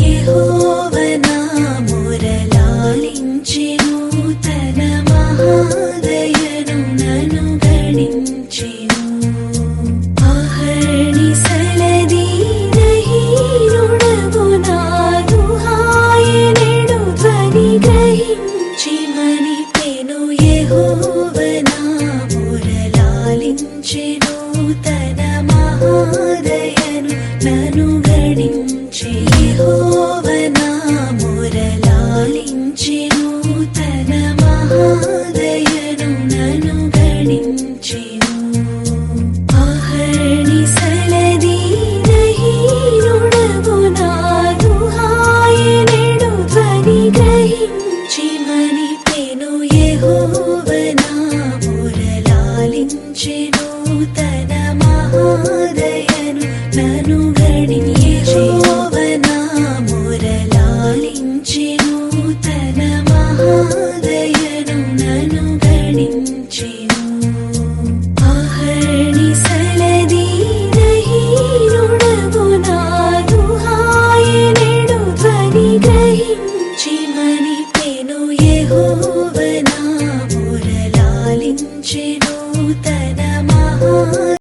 యెహోవనా మురలాలించెను తన మహాదయను దీవించిమని పెను యెహోవనా మురలాలించెను తన మహాదయను నను గణించి యెహోవనా మురలాలించెను đi đu tay